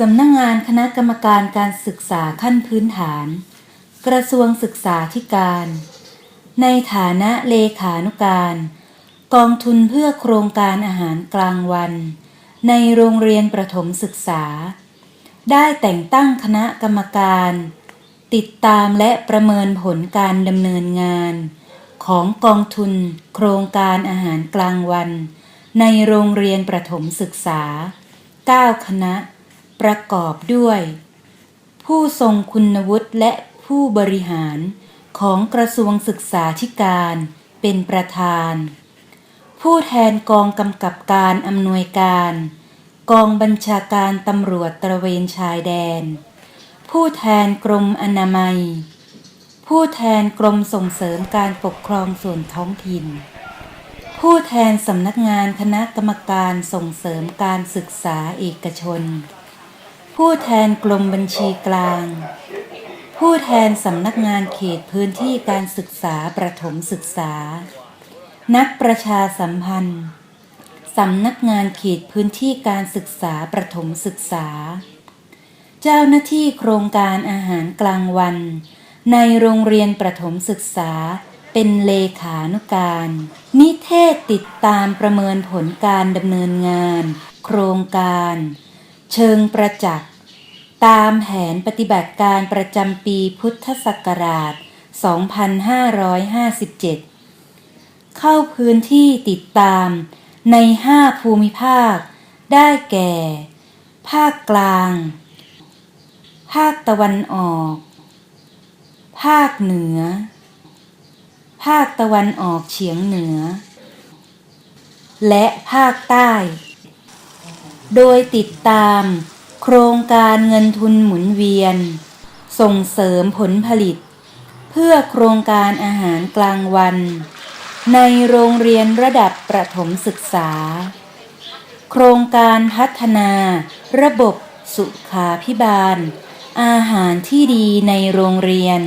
สำนักงงานคณะกรรมการการศึกษาขั้นพื้นฐาน กระทรวงศึกษาธิการ ในฐานะเลขานุการ กองทุนเพื่อโครงการอาหารกลางวัน ในโรงเรียนประถมศึกษา ได้แต่งตั้งคณะกรรมการ ติดตามและประเมินผลการดำเนินงาน ของกองทุน โครงการอาหารกลางวัน ในโรงเรียนประถมศึกษา 9 คณะ ประกอบด้วย ผู้ทรงคุณวุฒิและผู้บริหารของกระทรวงศึกษาธิการเป็นประธาน ผู้แทนกองกำกับการอำนวยการ กองบัญชาการตำรวจตระเวนชายแดน ผู้แทนกรมอนามัย ผู้แทนกรมส่งเสริมการปกครองส่วนท้องถิ่น ผู้แทนสำนักงานคณะกรรมการส่งเสริมการศึกษาเอกชน ผู้แทนกรมบัญชีกลาง ผู้แทนสำนักงานเขตพื้นที่การศึกษาประถมศึกษา นักประชาสัมพันธ์สำนักงานเขตพื้นที่การศึกษาประถมศึกษา เจ้าหน้าที่โครงการอาหารกลางวัน ในโรงเรียนประถมศึกษา เป็นเลขานุการ นิเทศติดตามประเมินผลการดำเนินงาน โครงการ เชิงประจักษ์ตามแผนปฏิบัติการประจำปีพุทธศักราช 2557 เข้าพื้นที่ติดตามใน 5 ภูมิภาค ได้แก่ ภาคกลาง ภาคตะวันออก ภาคเหนือ ภาคตะวันออกเฉียงเหนือ และภาคใต้ โดยติดตาม โครงการเงินทุนหมุนเวียน ส่งเสริมผลผลิต เพื่อโครงการอาหารกลางวัน ในโรงเรียนระดับประถมศึกษา โครงการพัฒนา ระบบสุขาพิบาล อาหารที่ดีในโรงเรียน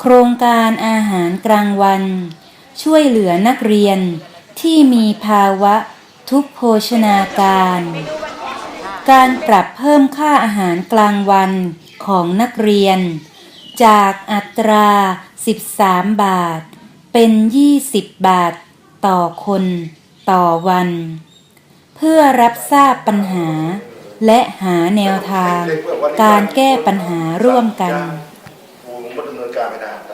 โครงการอาหารกลางวัน ช่วยเหลือนักเรียนที่มีภาวะ ทุพโภชนาการ การปรับเพิ่มค่าอาหารกลางวันของนักเรียน จากอัตรา 13 บาท เป็น 20 บาท ต่อคน ต่อวัน เพื่อรับทราบปัญหา และหาแนวทาง การแก้ปัญหาร่วมกันครูผมก็ดำเนินการไม่ได้